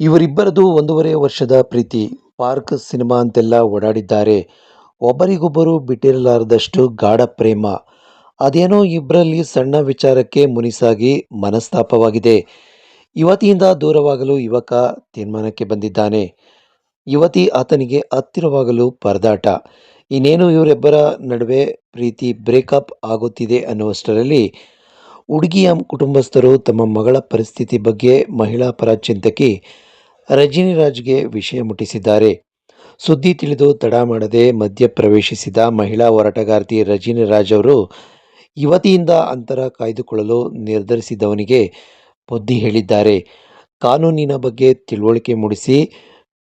ಇವರಿಬ್ಬರದು ಒಂದೂವರೆ ವರ್ಷದ ಪ್ರೀತಿ. Park, cinema ಅಂತೆಲ್ಲ ಓಡಾಡಿದ್ದಾರೆ. ಒಬ್ಬರಿಗೊಬ್ಬರು ಬಿಟ್ಟಿರಲಾರದಷ್ಟು ಗಾಢ ಪ್ರೇಮ. ಅದೇನೋ ಇಬ್ಬರಲ್ಲಿ ಸಣ್ಣ ವಿಚಾರಕ್ಕೆ ಮುನಿಸಾಗಿ ಮನಸ್ತಾಪವಾಗಿದೆ. ಯುವತಿಯಿಂದ ದೂರವಾಗಲು ಯುವಕ ತೀರ್ಮಾನಕ್ಕೆ ಬಂದಿದ್ದಾನೆ. ಯುವತಿ ಆತನಿಗೆ ಹತ್ತಿರವಾಗಲು ಪರದಾಟ. ಇನ್ನೇನು ಇವರಿಬ್ಬರ ನಡುವೆ ಪ್ರೀತಿ ಬ್ರೇಕಪ್ ಆಗುತ್ತಿದೆ ಅನ್ನುವಷ್ಟರಲ್ಲಿ ಹುಡುಗಿಯ ಕುಟುಂಬಸ್ಥರು ತಮ್ಮ ಮಗಳ ಪರಿಸ್ಥಿತಿ ಬಗ್ಗೆ ಮಹಿಳಾ ಪರ ಚಿಂತಕಿ ರಜನಿ ರಾಜ್ಗೆ ವಿಷಯ ಮುಟ್ಟಿಸಿದ್ದಾರೆ. ಸುದ್ದಿ ತಿಳಿದು ತಡ ಮಾಡದೆ ಮಧ್ಯ ಪ್ರವೇಶಿಸಿದ ಮಹಿಳಾ ಹೋರಾಟಗಾರ್ತಿ ರಜಿನಿರಾಜ್ ಅವರು ಯುವತಿಯಿಂದ ಅಂತರ ಕಾಯ್ದುಕೊಳ್ಳಲು ನಿರ್ಧರಿಸಿದವನಿಗೆ ಬುದ್ಧಿ ಹೇಳಿದ್ದಾರೆ. ಕಾನೂನಿನ ಬಗ್ಗೆ ತಿಳುವಳಿಕೆ ಮೂಡಿಸಿ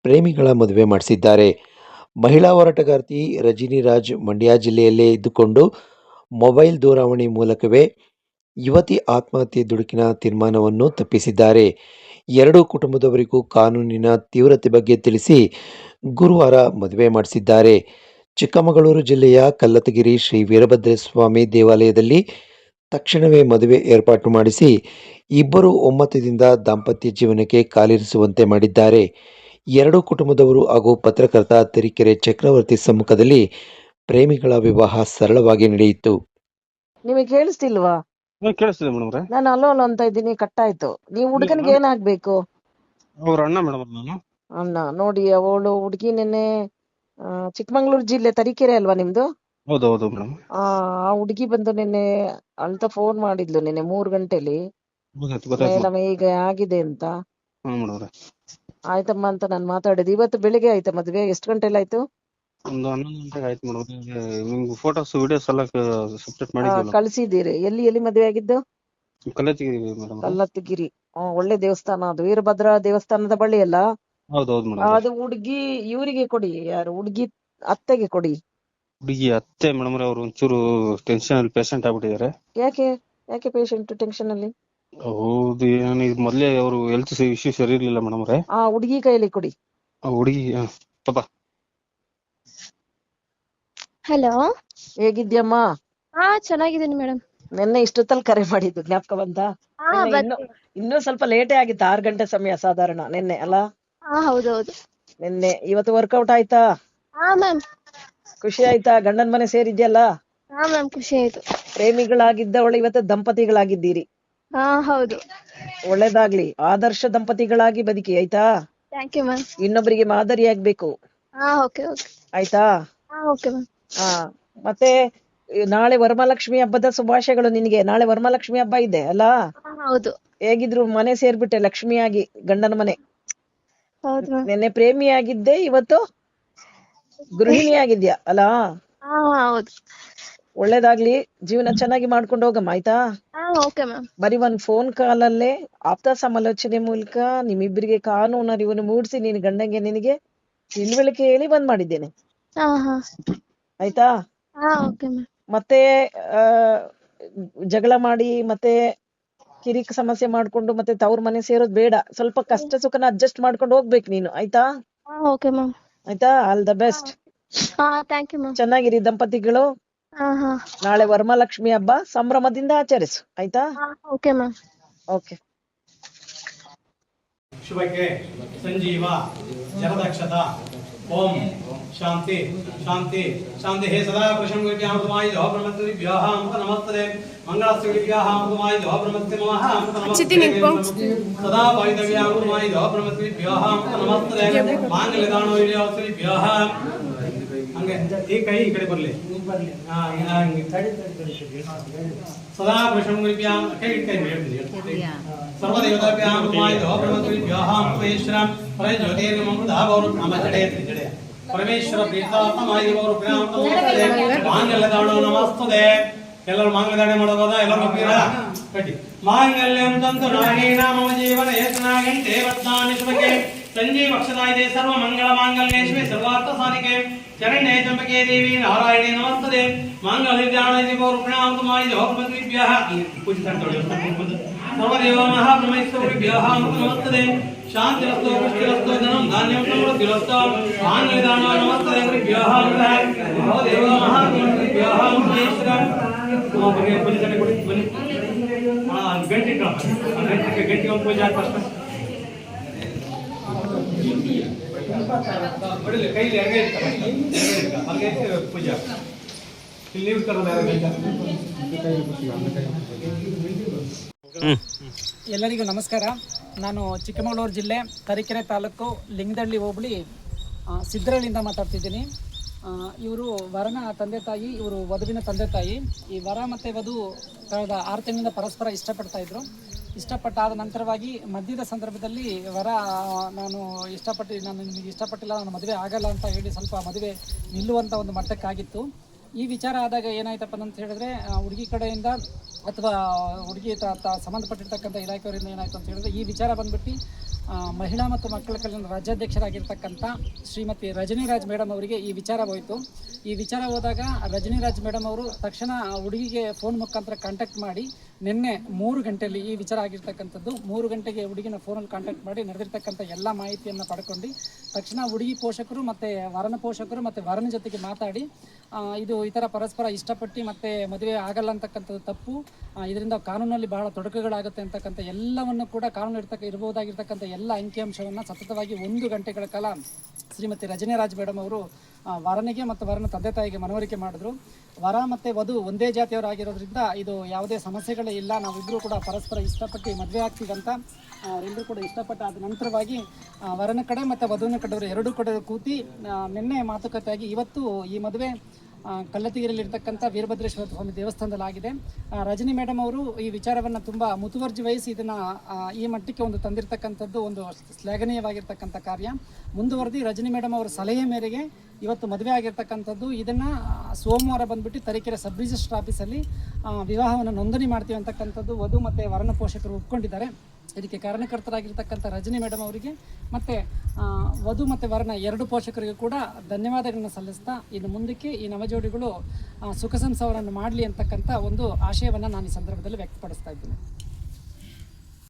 ಪ್ರೇಮಿಗಳ ಮದುವೆ ಮಾಡಿಸಿದ್ದಾರೆ. ಮಹಿಳಾ ಹೋರಾಟಗಾರ್ತಿ ರಜಿನಿರಾಜ್ ಮಂಡ್ಯ ಜಿಲ್ಲೆಯಲ್ಲೇ ಇದ್ದುಕೊಂಡು ಮೊಬೈಲ್ ದೂರವಾಣಿ ಮೂಲಕವೇ ಯುವತಿ ಆತ್ಮಹತ್ಯೆ ದುಡುಕಿನ ತೀರ್ಮಾನವನ್ನು ತಪ್ಪಿಸಿದ್ದಾರೆ. ಎರಡೂ ಕುಟುಂಬದವರಿಗೂ ಕಾನೂನಿನ ತೀವ್ರತೆ ಬಗ್ಗೆ ತಿಳಿಸಿ ಗುರುವಾರ ಮದುವೆ ಮಾಡಿಸಿದ್ದಾರೆ. ಚಿಕ್ಕಮಗಳೂರು ಜಿಲ್ಲೆಯ ಕಲ್ಲತಗಿರಿ ಶ್ರೀ ವೀರಭದ್ರಸ್ವಾಮಿ ದೇವಾಲಯದಲ್ಲಿ ತಕ್ಷಣವೇ ಮದುವೆ ಏರ್ಪಾಟು ಮಾಡಿಸಿ ಇಬ್ಬರು ಒಮ್ಮತದಿಂದ ದಾಂಪತ್ಯ ಜೀವನಕ್ಕೆ ಕಾಲಿರಿಸುವಂತೆ ಮಾಡಿದ್ದಾರೆ. ಎರಡೂ ಕುಟುಂಬದವರು ಹಾಗೂ ಪತ್ರಕರ್ತ ತರೀಕೆರೆ ಚಕ್ರವರ್ತಿ ಸಮ್ಮುಖದಲ್ಲಿ ಪ್ರೇಮಿಗಳ ವಿವಾಹ ಸರಳವಾಗಿ ನಡೆಯಿತು. ನಿಮಗೆ ಕೇಳಿಸ್ತಿಲ್ವಾ ಕೇಳಿಸ್ತಿದೆ ಮೇಡಮ್ ಅವ್ರೆ? ನಾನು ಅಲ್ಲೋ ಅಲ್ಲೋ ಅಂತ ಇದ್ದೀನಿ ಕಟ್ ಆಯ್ತು ನೀವು ಹುಡುಗನಿಗೆ ಏನಾಗ್ಬೇಕು ಅವ್ರ ಅಣ್ಣ ಮೇಡಮ್ ನಾನು. ಅಣ್ಣ ನೋಡಿ ಅವಳು ಹುಡುಗಿ ನಿನ್ನೆ ಆ, ಚಿಕ್ಕಮಂಗ್ಳೂರು ಜಿಲ್ಲೆ ತರೀಕೆರೆ ಅಲ್ವಾ ನಿಮ್ದು? ಹೌದು ಹೌದು ಮೇಡಮ್. ಆ ಆ ಹುಡುಗಿ ಬಂದು ನಿನ್ನೆ ಅಳ್ತಾ ಫೋನ್ ಮಾಡಿದ್ಲು ನಿನ್ನೆ ಮೂರು ಗಂಟೆಲಿ. ಗೊತ್ತಾಯ್ತು ಗೊತ್ತಾಯ್ತು ಮೇಡಮ್ ಈಗ ಆಗಿದೆ ಅಂತ. ಮೇಡಮ್ ಆಯ್ತಮ್ಮ ಅಂತ ನಾನು ಮಾತಾಡಿದ್ ಇವತ್ತು ಬೆಳಿಗ್ಗೆ ಆಯ್ತಾ ಮದ್ವೆ? ಎಷ್ಟು ಗಂಟೆಲಿ ಆಯ್ತು? ಒಂದು ಹನ್ನೊಂದು ಗಂಟೆಗೆ ಆಯ್ತು ಮೇಡಮ್. ನಿಮ್ಗೆ ಫೋಟೋಸ್ ವಿಡಿಯೋಸ್ ಎಲ್ಲ ಆ, ಮಾಡಿದ್ವಲ್ಲ? ಕಳಿಸಿದ್ದೀರಿ. ಎಲ್ಲಿ ಎಲ್ಲಿ ಮದುವೆ ಆಗಿದ್ದು? ಕಲ್ಲತ್ತಿಗೆ ಮೇಡಮ್. ಕಲ್ಲತ್ತಗಿರಿ. ಹ್ಮ್ ಒಳ್ಳೆ ದೇವಸ್ಥಾನ ಅದು. ವೀರಭದ್ರ ದೇವಸ್ಥಾನದ ಬಳಿ ಅಲ್ಲ? ಹೌದು ಹೌದು ಮೇಡಮ್. ಅದು ಹುಡುಗಿ ಇವರಿಗೆ ಕೊಡಿ. ಯಾರು? ಹುಡುಗಿ ಅತ್ತೆಗೆ ಕೊಡಿ. ಹುಡುಗಿ ಅತ್ತೆ ಮೇಡಮ್ ಅವ್ರು ಒಂಚೂರು ಟೆನ್ಷನ್ ಅಲ್ಲಿ ಪೇಷಂಟ್ ಆಗ್ಬಿಟ್ಟಿದ್ದಾರೆ. ಯಾಕೆ? ಯಾಕೆ ಪೇಷಂಟ್ ಟೆನ್ಷನ್ ಅಲ್ಲಿ? ಹೌದು ಏನು ಇದು ಮೊದ್ಲೇ ಅವರು ಹೆಲ್ತ್ ಇಶ್ಯೂ ಸರಿ ಇರಲಿಲ್ಲ ಮೇಡಮ್ ಅವ್ರೆ ಆ ಹುಡುಗಿ ಕೈಯಲ್ಲಿ ಕೊಡಿ. ಆ ಹುಡುಗಿ ಆ, ಪಾಪ ಹಲೋ. ಹೇಗಿದ್ಯಮ್ಮ ಹಾ ಚೆನ್ನಾಗಿದ್ದೀನಿ ಮೇಡಮ್ ನಿನ್ನೆ ಇಷ್ಟೊತ್ತಲ್ಲಿ ಕರೆ ಮಾಡಿದ್ದು ಜ್ಞಾಪಕ ಬಂತ? ಹಾ ಇನ್ನು ಇನ್ನೂ ಸ್ವಲ್ಪ ಲೇಟೇ ಆಗಿತ್ತು ಆರು ಗಂಟೆ ಸಮಯ ಸಾಧಾರಣ ನಿನ್ನೆ ಅಲ್ಲ? ಹಾ ಹೌದೌದು. ನಿನ್ನೆ ಇವತ್ತು ವರ್ಕೌಟ್ ಆಯ್ತಾ? ಹಾ ಮ್ಯಾಮ್. ಖುಷಿ ಆಯ್ತಾ? ಗಂಡನ ಮನೆ ಸೇರಿದ್ಯಲ್ಲ? ಹಾ ಮ್ಯಾಮ್ ಖುಷಿ ಆಯ್ತು. ಪ್ರೇಮಿಗಳಾಗಿದ್ದವಳು ಇವತ್ತು ದಂಪತಿಗಳಾಗಿದ್ದೀರಿ. ಹಾ ಹೌದು. ಒಳ್ಳೇದಾಗ್ಲಿ. ಆದರ್ಶ ದಂಪತಿಗಳಾಗಿ ಬದುಕಿ ಆಯ್ತಾ? Thank you ma'am. ಇನ್ನೊಬ್ಬರಿಗೆ ಮಾದರಿಯಾಗ್ಬೇಕು. ಹಾ ಓಕೆ ಓಕೆ. ಆಯ್ತಾ? ಹಾ ಓಕೆ ಮ್ಯಾಮ್. ಹಾ ಮತ್ತೆ ನಾಳೆ ವರಮಹಾಲಕ್ಷ್ಮಿ ಹಬ್ಬದ ಶುಭಾಶಯಗಳು ನಿನಗೆ. ನಾಳೆ ವರಮಹಾಲಕ್ಷ್ಮಿ ಹಬ್ಬ ಇದೆ ಅಲ್ಲ? ಹೌದು. ಹೇಗಿದ್ರು ಮನೆ ಸೇರ್ಬಿಟ್ಟೆ ಲಕ್ಷ್ಮಿಯಾಗಿ ಗಂಡನ ಮನೆ. ಹೌದು ಪ್ರೇಮಿ ನಿನ್ನೆ ಪ್ರೇಮಿಯಾಗಿದ್ದೆ ಇವತ್ತು ಗೃಹಿಣಿಯಾಗಿದ್ಯಾ ಅಲ್ಲ? ಹಾ ಹೌದು. ಒಳ್ಳೇದಾಗ್ಲಿ ಜೀವನ ಚೆನ್ನಾಗಿ ಮಾಡ್ಕೊಂಡು ಹೋಗಮ್ಮ ಆಯ್ತಾ? ಬರೀ ಒಂದ್ ಫೋನ್ ಕಾಲ್ ಅಲ್ಲೇ ಆಪ್ತ ಸಮಾಲೋಚನೆ ಮೂಲಕ ನಿಮ್ಮಿಬ್ಬರಿಗೆ ಕಾನೂನು ಅರಿವನ್ನು ಮೂಡಿಸಿ ನೀನು ಗಂಡಂಗೆ ನಿನಗೆ ತಿಳುವಳಿಕೆ ಹೇಳಿ ಬಂದ್ ಮಾಡಿದ್ದೇನೆ. ಆಯ್ತಾ? ಹಾ ಓಕೆ ಮ್ಯಾಮ್ ಮತ್ತೆ ಆ ಜಗಳ ಮಾಡಿ ಮತ್ತೆ ಕಿರಿಕ್ ಸಮಸ್ಯೆ ಮಾಡ್ಕೊಂಡು ಮತ್ತೆ ತವ್ರ ಮನೆ ಸೇರೋದ್ ಬೇಡ. ಸ್ವಲ್ಪ ಕಷ್ಟ ಸುಖನ ಅಡ್ಜಸ್ಟ್ ಮಾಡ್ಕೊಂಡು ಹೋಗ್ಬೇಕು ನೀನು. ಆಯ್ತಾ? ಹಾ ಓಕೆ ಮ್ಯಾಮ್ ಆಯ್ತಾ? ಆಲ್ ದ ಬೆಸ್ಟ್ ಹಾ ಥ್ಯಾಂಕ್ ಯು ಮ್ಯಾಮ್ ಚೆನ್ನಾಗಿರಿ ದಂಪತಿಗಳು. ಹಾ ಹಾ. ನಾಳೆ ವರಮಹಾಲಕ್ಷ್ಮಿ ಹಬ್ಬ. ಸಂಭ್ರಮದಿಂದ ಆಚರಿಸು. ಆಯ್ತಾ? ಓಕೆ ಮ್ಯಾಮ್ ಓಕೆ ಶುಭಕ್ಕೆ ಸಂಜೀವ ಜಲದಕ್ಷತ ಓಂ ಶಾಂತಿ ಶಾಂತಿ ಶಾಂತಿ ಹೇ ಸದಾ ಪ್ರಶಂಗುಭ್ಯಾಂ ಅಮೃತಮಾಯಿದೋ ಬ್ರಹ್ಮತ್ರಿಭ್ಯಃ ಅಮೃತ ನಮಸ್ತದೆ ಮಂಗಳಾಸ್ತ್ರಿಭ್ಯಃ ಅಮೃತಮಾಯಿದೋ ಬ್ರಹ್ಮತ್ರಿ ನಮಃ ಅಮೃತ ನಮಸ್ತದೆ ಸದಾ ವಾಯುದವ್ಯಾಂ ಅಮೃತಮಾಯಿದೋ ಬ್ರಹ್ಮತ್ರಿಭ್ಯಃ ಅಮೃತ ನಮಸ್ತದೆ ಮಾಂಗಲ್ಯದಾನೋ ಇಲ್ಯೋಸ್ತ್ರಿಭ್ಯಃ ಹಂಗೆ ಈ ಕೈ ಈ ಕಡೆ ಬರ್ಲಿ ಹಾ ಇಲ್ಲ ಹಂಗೆ ಸದಾ ಪ್ರಶಂಗುಭ್ಯಾಂ ಕೈ ಕೈ ಹೇಳ್ತೀನಿ ಹೇಳ್ತೀನಿ. ಸರ್ವದೇವತಾಭ್ಯಾಂ ಅಮೃತಮಾಯಿದೋ ಬ್ರಹ್ಮತ್ರಿಭ್ಯಃ ಅಮೃತೇಶ್ವರಂ ಪರೇ ಜ್ಯೋತಿರ್ಗಮೃತ ಗೌರವ ನಾಮ ಜಡೆ ಪರಮೇಶ್ವರ ಮಾಂಗಲ್ಯ ದಾಣ ನಮಸ್ತದೆ. ಎಲ್ಲರೂ ಮಾಂಗಲ್ಯದಾಣೆ ಮಾಡೋದ ಎಲ್ಲರೂ ಕಟ್ಟಿ. ಮಾಂಗಲ್ಯ ತಂತು ನಾಗೇನ ನಾಮ ಜೀವನ ಏಕನಾಗಂತೆ ವತ್ನಾನಿ ಶುಭಕೆ. ಸಂಜೀವ ಅಕ್ಷದಾಯಿದೆ ಸರ್ವ ಮಂಗಳ ಮಾಂಗಲ್ಯೇಶ್ವರಿ ಸರ್ವಾರ್ಥ ಸಾಧಿಕೆ. ಚರಣ್ಯ ಚಂಪಕೆ ದೇವಿ ನಾರಾಯಣಿ ನಮಸ್ತದೆ. ಮಾಂಗಲ್ಯ ಧ್ಯಾನ ಪೌರ್ಣಾಮತಮಾಯಿದೋ ಬ್ರಹ್ಮತ್ರಿಭ್ಯಃ ಪೂಜಿತ ಸರ್ವದೇವ ಮಹಾಬ್ರಹ್ಮೇಶ್ವರಿಭ್ಯಃ ನಮಸ್ತದೆ ಶಾಂತಿರಸ್ತು, ಪುಷ್ಟಿರಸ್ತು, ಧನಂ ಧಾನ್ಯಂ ಸಮೃದ್ಧಿರಸ್ತು. ಮಾಂಗಲ್ಯದಾನೋ ನಮಸ್ತದೆ ಗುರುಭ್ಯಃ ನಮಃ ದೇವ ಮಹಾಬ್ರಹ್ಮೇಶ್ವರಿಭ್ಯಃ ನಮಃ ಬನ್ನಿ ಪೂಜೆ ಕೊಡಿ ಬನ್ನಿ ಗಂಟೆ ಇಟ್ಕೊಳ್ಳಿ. ಗಂಟೆ ಗಂಟೆ ಒಂದು ಕೈಲಿ. ಹಂಗೆ ಪೂಜೆ ಇಲ್ಲಿ ನೀವು? ಎಲ್ಲರಿಗೂ ನಮಸ್ಕಾರ. ನಾನು ಚಿಕ್ಕಮಗಳೂರು ಜಿಲ್ಲೆ ತರೀಕೆರೆ ತಾಲೂಕು ಲಿಂಗದಳ್ಳಿ ಹೋಬಳಿ ಸಿದ್ದರಳ್ಳಿಯಿಂದ ಮಾತಾಡ್ತಿದ್ದೀನಿ. ಇವರು ವರನ ತಂದೆ ತಾಯಿ, ಇವರು ವಧುವಿನ ತಂದೆ ತಾಯಿ. ಈ ವರ ಮತ್ತು ವಧು ಕಳೆದ ಆರು ತಿಂಗಳಿಂದ ಪರಸ್ಪರ ಇಷ್ಟಪಡ್ತಾ ಇದ್ರು. ಇಷ್ಟಪಟ್ಟಾದ ನಂತರವಾಗಿ ಮದ್ಯದ ಸಂದರ್ಭದಲ್ಲಿ ವರ ನಾನು ಇಷ್ಟಪಟ್ಟು, ನಾನು ನಿಮಗೆ ಇಷ್ಟಪಟ್ಟಿಲ್ಲ, ನಾನು ಮದುವೆ ಆಗಲ್ಲ ಅಂತ ಹೇಳಿ ಸ್ವಲ್ಪ ಮದುವೆ ನಿಲ್ಲುವಂಥ ಒಂದು ಮಟ್ಟಕ್ಕಾಗಿತ್ತು. ಈ ವಿಚಾರ ಆದಾಗ ಏನಾಯ್ತಪ್ಪ ಅಂತ ಹೇಳಿದ್ರೆ ಹುಡುಗಿ ಕಡೆಯಿಂದ ಅಥವಾ ಹುಡುಗಿ ಸಂಬಂಧಪಟ್ಟಿರ್ತಕ್ಕಂಥ ಇಲಾಖೆಯವರಿಂದ ಏನಾಯ್ತು ಅಂತ ಹೇಳಿದ್ರೆ, ಈ ವಿಚಾರ ಬಂದ್ಬಿಟ್ಟು ಮಹಿಳಾ ಮತ್ತು ಮಕ್ಕಳ ಕಲ್ಯಾಣ ರಾಜ್ಯಾಧ್ಯಕ್ಷರಾಗಿರ್ತಕ್ಕಂಥ ಶ್ರೀಮತಿ ರಜನಿರಾಜ್ ಮೇಡಮ್ ಅವರಿಗೆ ಈ ವಿಚಾರ ಹೋಯಿತು. ಈ ವಿಚಾರ ಹೋದಾಗ ರಜನಿರಾಜ್ ಮೇಡಮ್ ಅವರು ತಕ್ಷಣ ಹುಡುಗಿಗೆ ಫೋನ್ ಮುಖಾಂತರ ಕಾಂಟ್ಯಾಕ್ಟ್ ಮಾಡಿ ನಿನ್ನೆ ಮೂರು ಗಂಟೆಯಲ್ಲಿ ಈ ವಿಚಾರ ಆಗಿರ್ತಕ್ಕಂಥದ್ದು. ಮೂರು ಗಂಟೆಗೆ ಹುಡುಗಿನ ಫೋನಲ್ಲಿ ಕಾಂಟ್ಯಾಕ್ಟ್ ಮಾಡಿ ನಡೆದಿರ್ತಕ್ಕಂಥ ಎಲ್ಲ ಮಾಹಿತಿಯನ್ನು ಪಡ್ಕೊಂಡು, ತಕ್ಷಣ ಹುಡುಗಿ ಪೋಷಕರು ಮತ್ತು ವರನ ಪೋಷಕರು ಮತ್ತು ವರನ ಜೊತೆಗೆ ಮಾತಾಡಿ ಇದು ಈ ಥರ ಪರಸ್ಪರ ಇಷ್ಟಪಟ್ಟು ಮತ್ತು ಮದುವೆ ಆಗಲ್ಲ ಅಂತಕ್ಕಂಥದ್ದು ತಪ್ಪು. ಇದರಿಂದ ಕಾನೂನಲ್ಲಿ ಬಹಳ ತೊಡಕುಗಳಾಗುತ್ತೆ ಅಂತಕ್ಕಂಥ ಎಲ್ಲವನ್ನು ಕೂಡ ಕಾನೂನು ಇರ್ತಕ್ಕ ಇರ್ಬೋದಾಗಿರ್ತಕ್ಕಂಥ ಎಲ್ಲ ಅಂಕಿಅಂಶವನ್ನು ಸತತವಾಗಿ ಒಂದು ಗಂಟೆಗಳ ಕಾಲ ಶ್ರೀಮತಿ ರಜನಿರಾಜ್ ಮೇಡಮ್ ಅವರು ವರನಿಗೆ ಮತ್ತು ವರನ ತಂದೆ ತಾಯಿಗೆ ಮನವರಿಕೆ ಮಾಡಿದ್ರು. ವರ ಮತ್ತು ವಧು ಒಂದೇ ಜಾತಿಯವರಾಗಿರೋದ್ರಿಂದ ಇದು ಯಾವುದೇ ಸಮಸ್ಯೆಗಳೇ ಇಲ್ಲ. ನಾವಿಬ್ಬರು ಕೂಡ ಪರಸ್ಪರ ಇಷ್ಟಪಟ್ಟು ಮದುವೆ ಆಗ್ತೀವಂತ ಅವರೆಲ್ಲರೂ ಕೂಡ ಇಷ್ಟಪಟ್ಟಾದ ನಂತರವಾಗಿ ವರನ ಕಡೆ ಮತ್ತು ವಧುವಿನ ಕಡೆಯವರು ಎರಡೂ ಕಡೆ ಕೂತಿ ನಿನ್ನೆ ಮಾತುಕತೆಯಾಗಿ ಇವತ್ತು ಈ ಮದುವೆ ಆ, ಕಲ್ಲತ್ತಿಗಿರಲಿರ್ತಕ್ಕಂಥ ವೀರಭದ್ರೇಶ್ವರ ಸ್ವಾಮಿ ದೇವಸ್ಥಾನದಲ್ಲಾಗಿದೆ. ರಜನಿ ಮೇಡಮ್ ಅವರು ಈ ವಿಚಾರವನ್ನು ತುಂಬ ಮುತುವರ್ಜಿ ವಹಿಸಿ ಇದನ್ನು ಈ ಮಟ್ಟಕ್ಕೆ ಒಂದು ತಂದಿರತಕ್ಕಂಥದ್ದು ಒಂದು ಶ್ಲಾಘನೀಯವಾಗಿರ್ತಕ್ಕಂಥ ಕಾರ್ಯ. ಮುಂದುವರೆದಿ ರಜನಿ ಮೇಡಮ್ ಅವರ ಸಲಹೆ ಮೇರೆಗೆ ಇವತ್ತು ಮದುವೆ ಆಗಿರ್ತಕ್ಕಂಥದ್ದು. ಇದನ್ನು ಸೋಮವಾರ ಬಂದುಬಿಟ್ಟು ತರೀಕೆರೆ ಸಬ್ ರಿಜಿಸ್ಟರ್ ಆಫೀಸಲ್ಲಿ ವಿವಾಹವನ್ನು ನೋಂದಣಿ ಮಾಡ್ತೀವಿ ಅಂತಕ್ಕಂಥದ್ದು ವಧು ಮತ್ತು ವರನ ಪೋಷಕರು ಒಪ್ಕೊಂಡಿದ್ದಾರೆ. ಇದಕ್ಕೆ ಕಾರಣಕರ್ತರಾಗಿರ್ತಕ್ಕಂಥ ರಜನಿ ಮೇಡಮ್ ಅವರಿಗೆ ಮತ್ತು ವಧು ಮತ್ತು ವರನ ಎರಡು ಪೋಷಕರಿಗೂ ಕೂಡ ಧನ್ಯವಾದಗಳನ್ನು ಸಲ್ಲಿಸ್ತಾ ಇನ್ನು ಮುಂದಕ್ಕೆ ಈ ನವಜೋಡಿಗಳು ಸುಖ ಸಂಸಾರವನ್ನು ಮಾಡಲಿ ಅಂತಕ್ಕಂಥ ಒಂದು ಆಶಯವನ್ನು ನಾನು ಈ ಸಂದರ್ಭದಲ್ಲಿ ವ್ಯಕ್ತಪಡಿಸ್ತಾ ಇದ್ದೀನಿ.